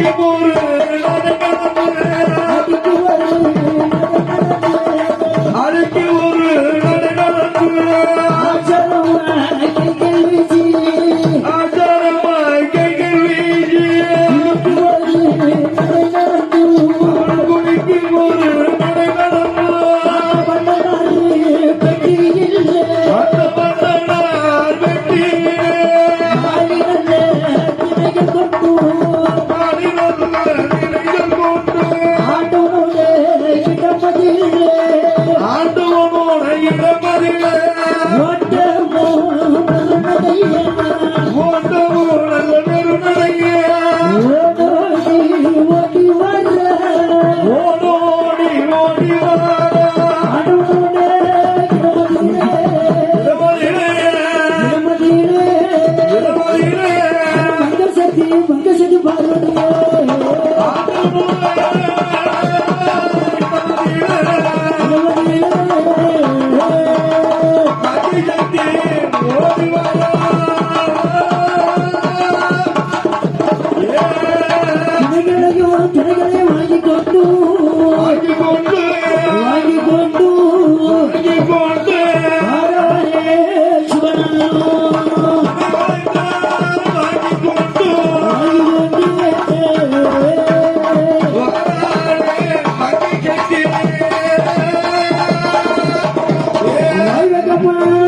দেবরে ஆண்டவனோட இடமதிலே ஓட்டமோட Gopal